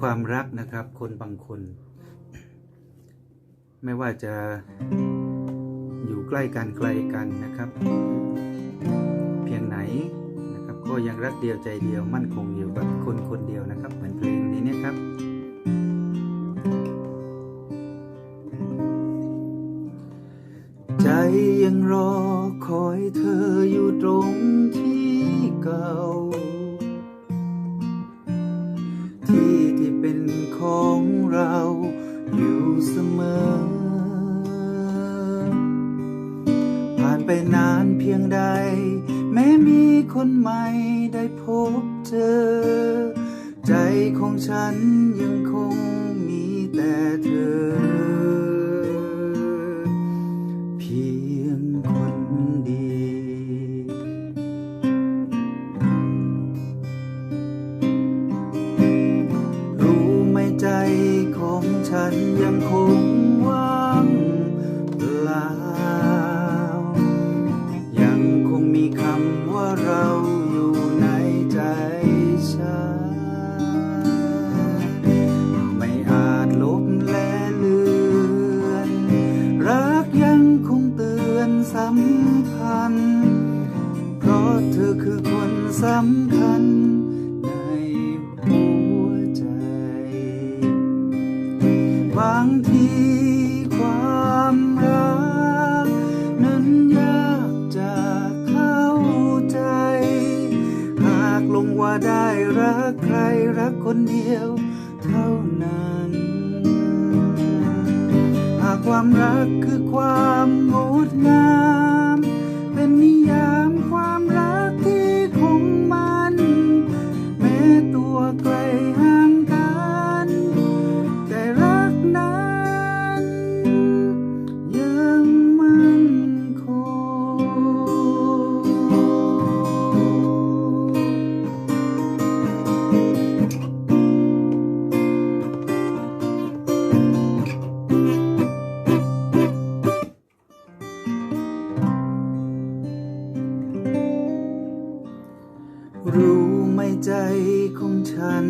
ความรักนะครับ คนบางคน ไม่ว่าจะอยู่ใกล้กันไกลกันนะครับ เพียงไหนนะครับก็ยังรักเดียวใจเดียวมั่นคงอยู่กับคนคนเดียวนะครับ เหมือนเพลงนี้นะครับใจยังรอคอยเธออยู่ตรงที่เก่า ที่ที่เป็นของเราอยู่เสมอ ผ่านไปนานเพียงใด แม้มีคนใหม่ได้พบเจอ ใจของฉันยังคง คงว่างเปล่า ยังคงมีคำว่าเราอยู่ในใจฉัน ไม่อาจลบและเลือน รักยังคงเตือนสัมพันธ์ เพราะเธอคือคนสำคัญ ทีความรัก นั้นยากจะเข้าใจ หากลงว่าได้รักใครรักคนเดียว เท่านั้น หากความรักคือความงดงาม ฉัน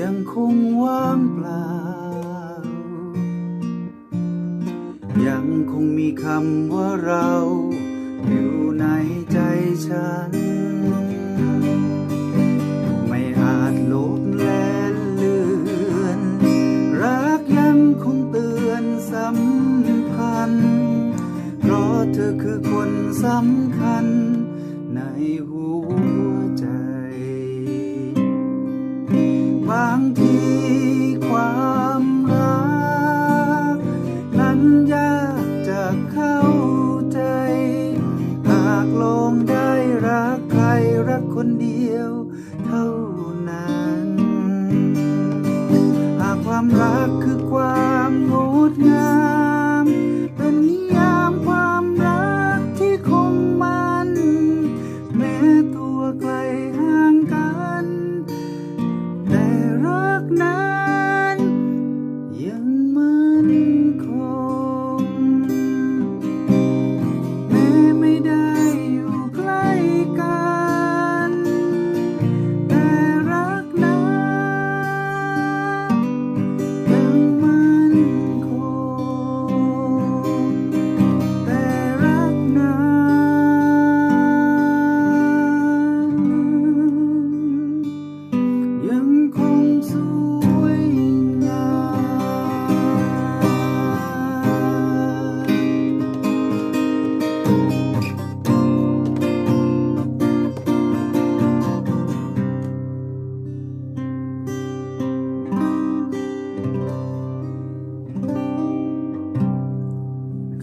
ยังคงว่างเปล่า ยังคงมีคำว่าเรา อยู่ในใจฉัน ไม่อาจลบแลเลือน รักยังคงเตือนสัมพันธ์ เพราะเธอคือคนสำคัญ ในหัวใจ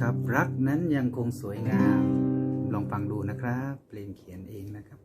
นะครับ รักนั้นยังคงสวยงาม ลองฟังดูนะครับ เพลงเขียนเองนะครับ